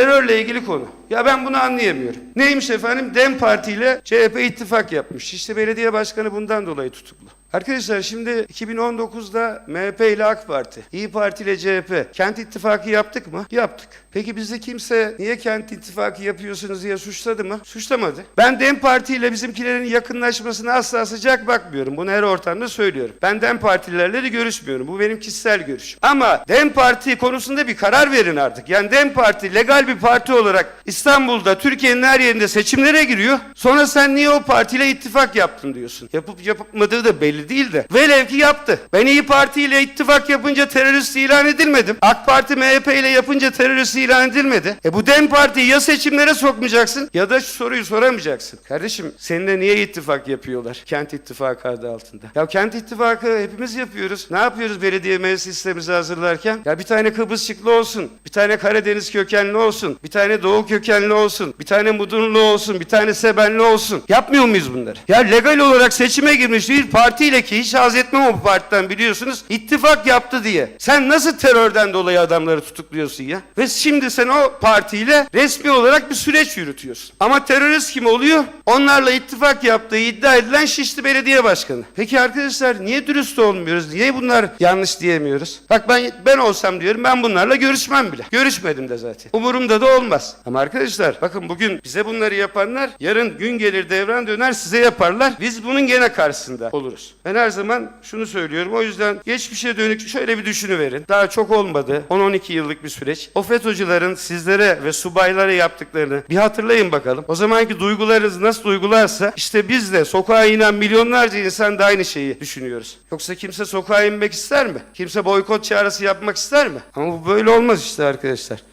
terörle ilgili konu. Ya ben bunu anlayamıyorum. Neymiş efendim? DEM Parti ile CHP ittifak yapmış. İşte belediye başkanı bundan dolayı tutuklu. Arkadaşlar şimdi 2019'da MHP ile AK Parti, İyi Parti ile CHP kent ittifakı yaptık mı? Yaptık. Peki bizde kimse niye kent ittifakı yapıyorsunuz diye suçladı mı? Suçlamadı. Ben DEM Parti ile bizimkilerin yakınlaşmasına asla sıcak bakmıyorum. Bunu her ortamda söylüyorum. Ben DEM Partililerle de görüşmüyorum. Bu benim kişisel görüşüm. Ama DEM Parti konusunda bir karar verin artık. Yani DEM Parti legal bir parti olarak İstanbul'da, Türkiye'nin her yerinde seçimlere giriyor. Sonra sen niye o partiyle ittifak yaptın diyorsun. Yapıp yapmadığı da belli değil de. Velev ki yaptı. Ben İyi Parti ile ittifak yapınca terörist ilan edilmedim. AK Parti MHP ile yapınca terörist ilan edilmedi. E bu DEM Parti'yi ya seçimlere sokmayacaksın ya da şu soruyu soramayacaksın. Kardeşim seninle niye ittifak yapıyorlar? Kent ittifakı adı altında. Ya kent ittifakı hepimiz yapıyoruz. Ne yapıyoruz belediye meclis listemizi hazırlarken? Ya bir tane Kıbrısçıklı olsun, bir tane Karadeniz kökenli olsun, bir tane Doğu kökenli olsun, bir tane Mudurnu olsun, bir tane Sebenli olsun. Yapmıyor muyuz bunları? Ya legal olarak seçime girmiş bir partiyle ki hiç haz etmem o partiden biliyorsunuz. ittifak yaptı diye. Sen nasıl terörden dolayı adamları tutukluyorsun ya? Ve şimdi sen o partiyle resmi olarak bir süreç yürütüyorsun. Ama terörist kim oluyor? Onlarla ittifak yaptığı iddia edilen Şişli Belediye Başkanı. Peki arkadaşlar niye dürüst olmuyoruz? Niye bunlar yanlış diyemiyoruz? Bak ben ben olsam diyorum ben bunlarla görüşmem bile. Görüşmedim de zaten. Umurumda da olmaz. Ama arkadaşlar bakın bugün bize bunları yapanlar yarın gün gelir devran döner size yaparlar. Biz bunun gene karşısında oluruz. Ben her zaman şunu söylüyorum. O yüzden geçmişe dönük şöyle bir düşünüverin. Daha çok olmadı. 10-12 yıllık bir süreç. O FETÖ'cülerin sizlere ve subaylara yaptıklarını bir hatırlayın bakalım. O zamanki duygularınız nasıl duygularsa işte biz de sokağa inen milyonlarca insan da aynı şeyi düşünüyoruz. Yoksa kimse sokağa inmek ister mi? Kimse boykot çağrısı yapmak ister mi? Ama bu böyle olmaz işte arkadaşlar.